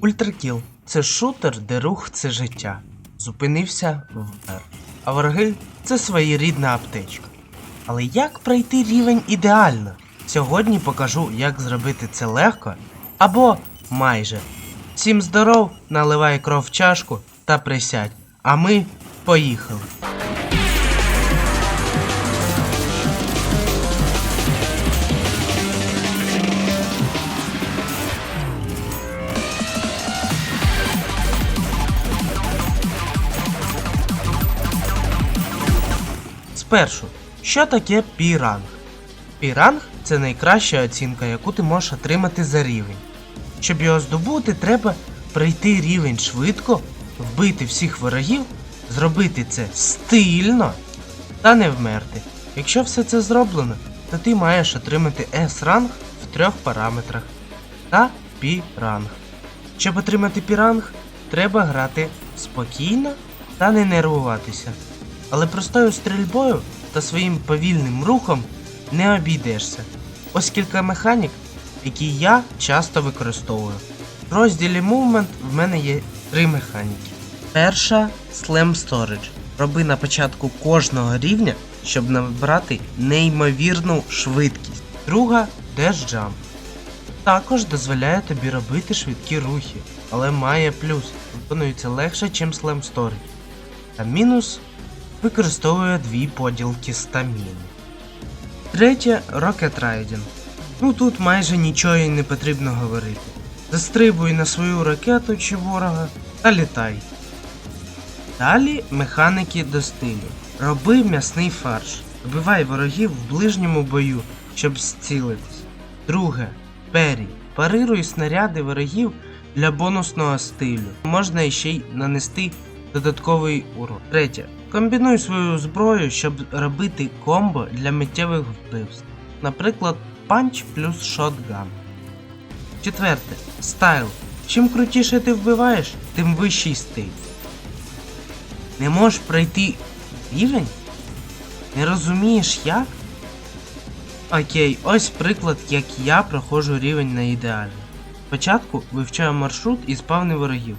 Ультракіл це шутер, де рух це життя. Зупинився вмер. А вороги це своєрідна аптечка. Але як пройти рівень ідеально? Сьогодні покажу, як зробити це легко або майже. Всім здоров, наливай кров в чашку та присядь. А ми поїхали. Спершу, що таке піранг? Піранг це найкраща оцінка, яку ти можеш отримати за рівень. Щоб його здобути, треба пройти рівень швидко, вбити всіх ворогів, зробити це стильно та не вмерти. Якщо все це зроблено, то ти маєш отримати S-ранг в трьох параметрах та пі-ранг. Щоб отримати піранг, треба грати спокійно та не нервуватися. Але простою стрільбою та своїм повільним рухом не обійдешся. Ось кілька механік, які я часто використовую. В розділі Movement в мене є три механіки. Перша Slam Storage. Роби на початку кожного рівня, щоб набрати неймовірну швидкість. Друга Dash Jump. Також дозволяє тобі робити швидкі рухи, але має плюс, виконується легше, ніж Slam Storage. Та мінус використовує дві поділки стаміни. Третє Rocket Riding. Ну тут майже нічого і не потрібно говорити. Застрибуй на свою ракету чи ворога та літай. Далі механіки до стилю. Роби м'ясний фарш. Вбивай ворогів в ближньому бою, щоб зцілитись. Друге. Пері. Парируй снаряди ворогів для бонусного стилю. Можна ще й нанести додатковий урон. Третє. Комбінуй свою зброю, щоб робити комбо для миттєвих вбивств. Наприклад, панч плюс шотган. Четверте. Стайл. Чим крутіше ти вбиваєш, тим вищий стиль. Не можеш пройти рівень? Не розумієш як? Окей, ось приклад, як я проходжу рівень на ідеалі. Спочатку вивчаю маршрут і спавни ворогів.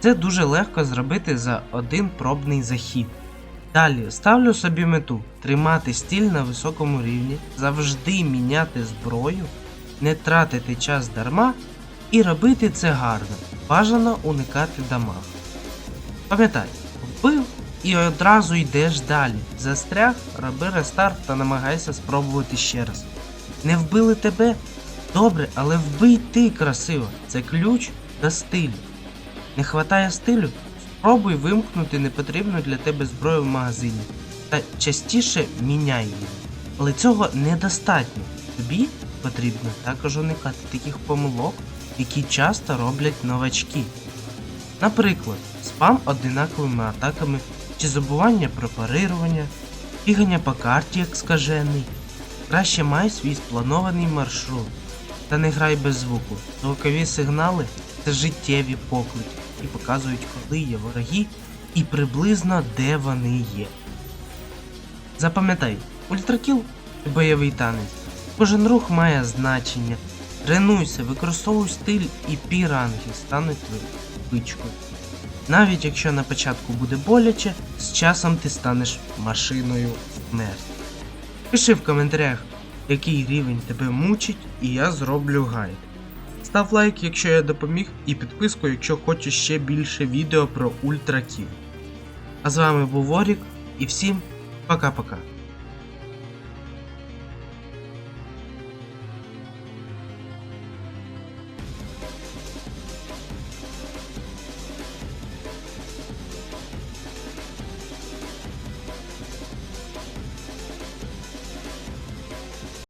Це дуже легко зробити за один пробний захід. Далі ставлю собі мету тримати стіль на високому рівні, завжди міняти зброю, не тратити час дарма і робити це гарно. Бажано уникати дамаг. Пам'ятай, вбив і одразу йдеш далі. Застряг, роби рестарт та намагайся спробувати ще раз. Не вбили тебе? Добре, але вбий ти красиво. Це ключ до стилю. Не хватає стилю? Спробуй вимкнути непотрібну для тебе зброю в магазині та частіше міняй її. Але цього недостатньо. Тобі потрібно також уникати таких помилок, які часто роблять новачки. Наприклад, спам одинаковими атаками чи забування про парирування, бігання по карті як скажений. Краще май свій спланований маршрут. Та не грай без звуку. Звукові сигнали це життєві поклики, які показують, коли є вороги і приблизно де вони є. Запам'ятай, ультракіл це бойовий танець. Кожен рух має значення. Тренуйся, використовуй стиль і піранги стануть звичкою. Навіть якщо на початку буде боляче, з часом ти станеш машиною смерті. Пиши в коментарях, який рівень тебе мучить, і я зроблю гайд. Став лайк, якщо я допоміг, і підписку, якщо хочеш ще більше відео про ультракіл. А з вами був Ворік і всім пока-пока.